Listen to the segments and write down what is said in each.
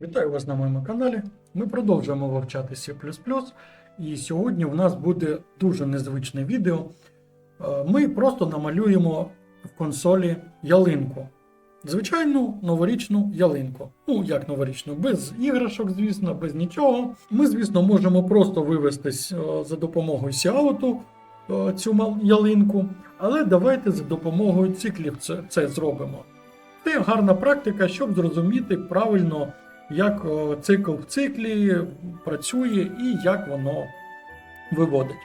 Вітаю вас на моєму каналі. Ми продовжуємо вивчати C. І сьогодні в нас буде дуже незвичне відео. Е, Ми просто намалюємо в консолі ялинку. Звичайну новорічну ялинку. Ну, як новорічну, без іграшок, звісно, без нічого. Ми, звісно, можемо просто вивестись е, за допомогою сіауту е, цю ялинку, але давайте за допомогою циклів це, це зробимо. Це гарна практика, щоб зрозуміти правильно, як цикл в циклі працює і як воно виводить.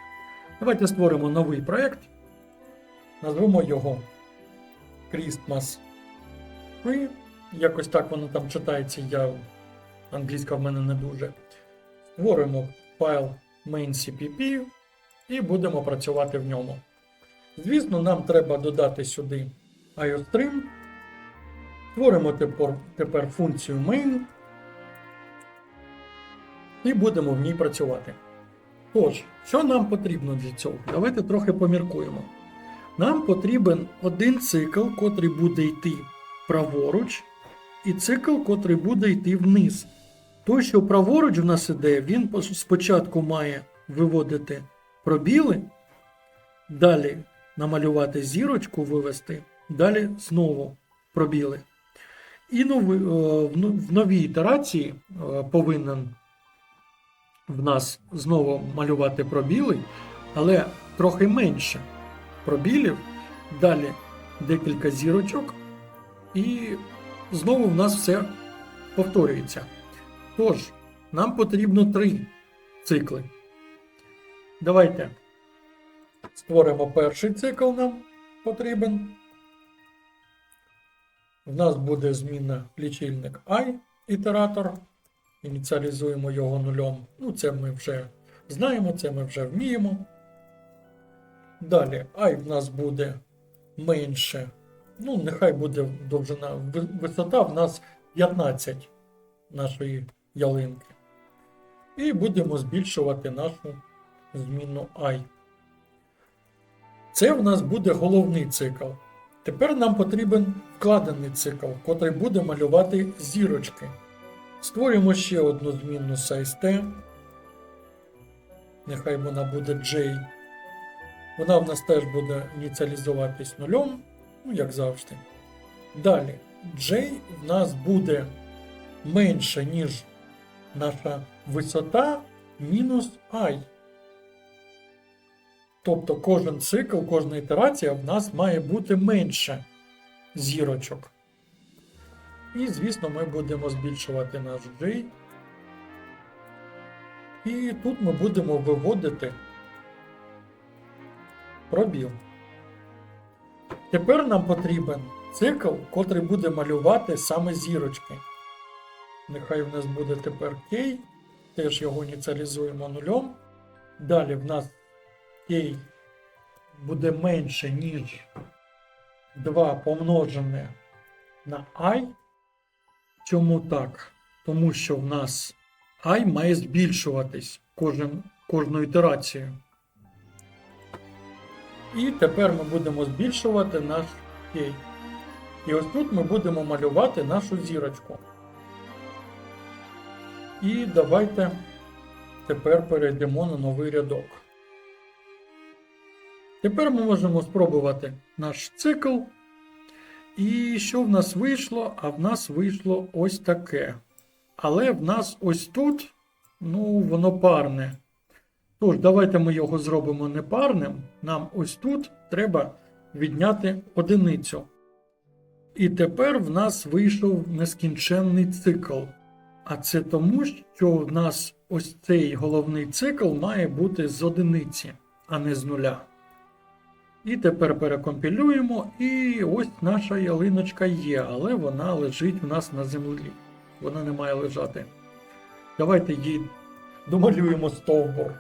Давайте створимо новий проєкт. Назвемо його Christmas Tree. Якось так воно там читається, я англійська в мене не дуже. Створимо файл main.cpp і будемо працювати в ньому. Звісно, нам треба додати сюди IOStream. Створимо тепер, тепер функцію main і будемо в ній працювати. Тож, що нам потрібно для цього? Давайте трохи поміркуємо. Нам потрібен один цикл, котрий буде йти праворуч, і цикл, котрий буде йти вниз. Той, що праворуч в нас іде, він спочатку має виводити пробіли, далі намалювати зірочку, вивести, далі знову пробіли. І нови, е, в новій ітерації е, повинен в нас знову малювати пробіли, але трохи менше пробілів. Далі декілька зірочок, і знову в нас все повторюється. Тож, нам потрібно три цикли. Давайте створимо перший цикл нам потрібен. В нас буде зміна лічильник i, ітератор. Ініціалізуємо його нульом. Ну, це ми вже знаємо, це ми вже вміємо. Далі і в нас буде менше. Ну, нехай буде довжина. Висота в нас 15 нашої ялинки. І будемо збільшувати нашу зміну i. Це в нас буде головний цикл. Тепер нам потрібен вкладений цикл, котрий буде малювати зірочки. Створюємо ще одну змінну size t. Нехай вона буде J. Вона в нас теж буде ініціалізуватись нульом, ну як завжди. Далі, J в нас буде менше, ніж наша висота мінус I. Тобто кожен цикл, кожна ітерація в нас має бути менше зірочок. І, звісно, ми будемо збільшувати наш J. І тут ми будемо виводити пробіл. Тепер нам потрібен цикл, котрий буде малювати саме зірочки. Нехай в нас буде тепер K, теж його ініціалізуємо нульом. Далі в нас K буде менше, ніж 2 помножене на I. Чому так? Тому що в нас I має збільшуватись кожен, кожну ітерацію. І тепер ми будемо збільшувати наш K. І ось тут ми будемо малювати нашу зірочку. І давайте тепер перейдемо на новий рядок. Тепер ми можемо спробувати наш цикл. І що в нас вийшло? А в нас вийшло ось таке. Але в нас ось тут, ну, воно парне. Тож, давайте ми його зробимо непарним. Нам ось тут треба відняти одиницю. І тепер в нас вийшов нескінченний цикл. А це тому, що в нас ось цей головний цикл має бути з одиниці, а не з нуля. І тепер перекомпілюємо, і ось наша ялиночка є, але вона лежить в нас на землі. Вона не має лежати. Давайте її домалюємо стовбур.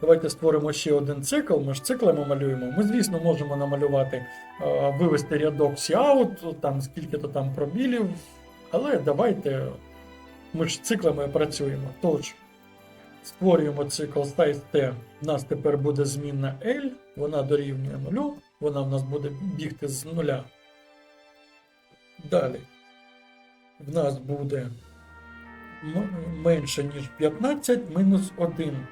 Давайте створимо ще один цикл. Ми ж циклами малюємо. Ми, звісно, можемо намалювати, е, вивести рядок Cout, там скільки-то там пробілів. Але давайте ми ж циклами працюємо. Тож, створюємо цикл size T. У нас тепер буде змінна L, вона дорівнює нулю, вона в нас буде бігти з нуля. Далі. В нас буде менше, ніж 15 мінус 1.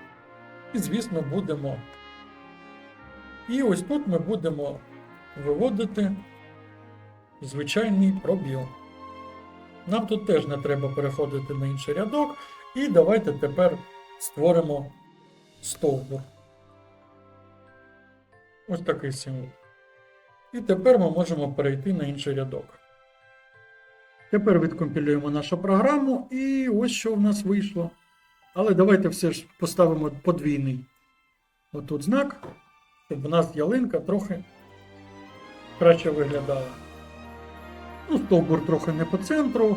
І, звісно, будемо. І ось тут ми будемо виводити звичайний пробіл. Нам тут теж не треба переходити на інший рядок. І давайте тепер створимо стовбур. Ось такий символ. І тепер ми можемо перейти на інший рядок. Тепер відкомпілюємо нашу програму, і ось що в нас вийшло. Але давайте все ж поставимо подвійний отут знак, щоб у нас ялинка трохи краще виглядала. Ну, стовбур трохи не по центру.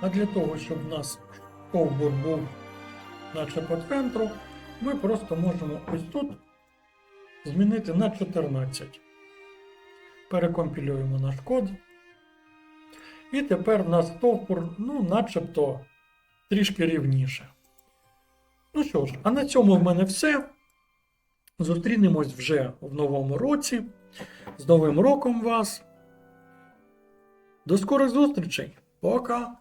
А для того, щоб у нас стовбур був наче по центру, ми просто можемо ось тут змінити на 14. Перекомпілюємо наш код. І тепер в нас стовбур, ну, начебто трішки рівніше. Ну що ж, а на цьому в мене все. Зустрінемось вже в новому році. З Новим роком вас! До скорих зустрічей! Пока!